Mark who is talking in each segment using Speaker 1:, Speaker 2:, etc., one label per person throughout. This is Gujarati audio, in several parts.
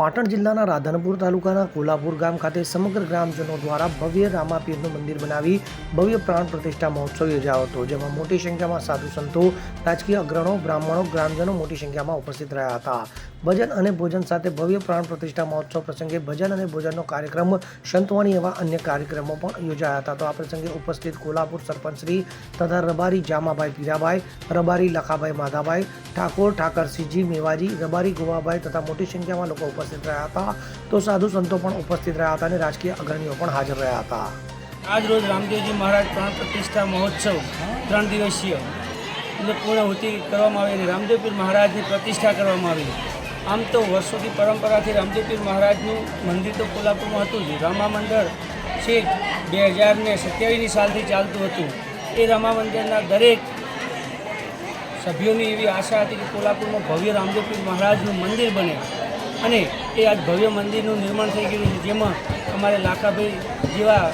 Speaker 1: પાટણ જિલ્લાના રાધનપુર તાલુકાના કોલ્હાપુર ગામ ખાતે સમગ્ર ગ્રામજનો દ્વારા ભવ્ય રામાપીરનું મંદિર બનાવી ભવ્ય પ્રાણ પ્રતિષ્ઠા મહોત્સવ યોજાયો હતો, જેમાં મોટી સંખ્યામાં સાધુ સંતો, રાજકીય અગ્રણો, બ્રાહ્મણો, ગ્રામજનો મોટી સંખ્યામાં ઉપસ્થિત રહ્યા હતા. ભજન અને ભોજન સાથે ભવ્ય પ્રાણ પ્રતિષ્ઠા મહોત્સવ પ્રસંગે ભજન અને ભોજનનો કાર્યક્રમ સંતવાણી એવા અન્ય કાર્યક્રમો પણ યોજાયા હતા. તો આ પ્રસંગે ઉપસ્થિત કોલ્હાપુર સરપંચશ્રી તથા રબારી જામાભાઈ પીરાભાઈ રબારી લખાભાઈ માધાભાઈ, ઠાકોર ઠાકરસિંહજી મેવાજી, રબારી ગોવાભાઈ તથા મોટી સંખ્યામાં લોકો ઉપસ્થિત રહ્યા હતા. તો સાધુ સંતો પણ ઉપસ્થિત રહ્યા હતા અને રાજકીય અગ્રણીઓ પણ હાજર રહ્યા હતા.
Speaker 2: આજ રોજ રામદેવજી મહારાજ પ્રાણ પ્રતિષ્ઠા મહોત્સવ ત્રણ દિવસીય, એટલે પૂર્ણાહુતિ કરવામાં આવી અને રામદેવપીર મહારાજની પ્રતિષ્ઠા કરવામાં આવી. આમ તો વર્ષોથી પરંપરાથી રામદેવપીર મહારાજનું મંદિર તો કોલ્હાપુરમાં હતું જ. રામા મંદિર છેક બે હજાર ને સત્યાવીસની સાલથી ચાલતું હતું. એ રામા મંદિરના દરેક સભ્યોની એવી આશા હતી કે કોલ્હાપુરમાં ભવ્ય રામદેવપીર મહારાજનું મંદિર બને અને એ આજ ભવ્ય મંદિરનું નિર્માણ થઈ ગયું છે. જેમાં અમારે લાખાભાઈ જેવા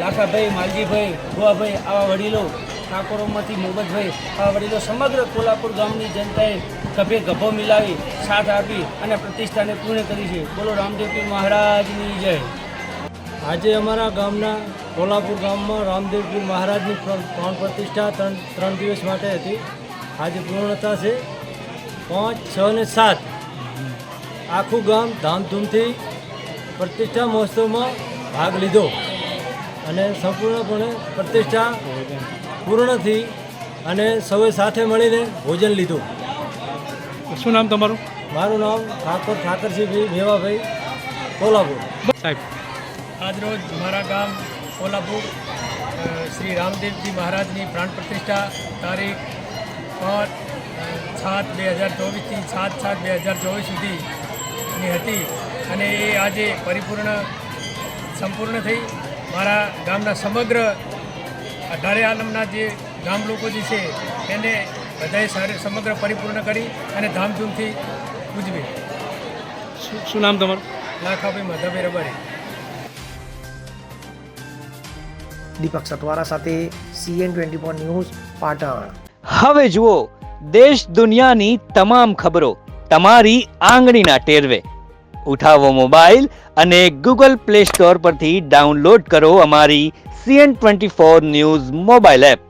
Speaker 2: લાખાભાઈ, માલજીભાઈ ગોવાભાઈ આવા વડીલો ઠાકોરોમાંથી મોહમ્મદભાઈ આવા વડીલો સમગ્ર કોલ્હાપુર ગામની જનતાએ ગભે ગભો મિલાવી, સાથ આપી અને પ્રતિષ્ઠાને પૂર્ણ કરી છે. બોલો રામદેવપીર મહારાજની જય.
Speaker 3: આજે અમારા ગામના કોલ્હાપુર ગામમાં રામદેવજી મહારાજની પ્ર- પ્રાણ પ્રતિષ્ઠા, ત્રણ ત્રણ દિવસ માટે હતી. આજે પૂર્ણતા છે પાંચ, છ ને સાત. આખું ગામ ધામધૂમથી પ્રતિષ્ઠા મહોત્સવમાં ભાગ લીધો અને સંપૂર્ણપણે પ્રતિષ્ઠા પૂર્ણ થઈ અને સૌએ સાથે મળીને ભોજન લીધું.
Speaker 4: શું નામ તમારું?
Speaker 3: મારું નામ ઠાકોર ઠાકરસિંહભાઈ મેવાભાઈ કોલ્હાપુર.
Speaker 4: સાહેબ.
Speaker 5: આજરોજ મારા ગામ કોલ્હાપુર શ્રી રામદેવજી મહારાજની પ્રાણ પ્રતિષ્ઠા તારીખ પાંચ સાત બે હજાર ચોવીસથી સાત સાત બે હજાર ચોવીસ સુધીની હતી અને એ આજે પરિપૂર્ણ સંપૂર્ણ થઈ. મારા ગામના સમગ્ર અઢારે આલમના જે ગામ લોકો જે છે એને બધાએ સારી સમગ્ર પરિપૂર્ણ કરી અને ધામધૂમથી ઉજવી.
Speaker 4: શું નામ તમારું?
Speaker 5: લાખાભાઈ માધવભાઈ રબારી.
Speaker 1: દીપક સતવારા સાથે CN twenty four news Patan.
Speaker 6: હવે જુઓ દેશ દુનિયાની તમામ ખબરો તમારી આંગળીના ટેરવે. ઉઠાવો મોબાઈલ અને ગૂગલ પ્લે સ્ટોર પરથી ડાઉનલોડ કરો અમારી CN twenty four news mobile app.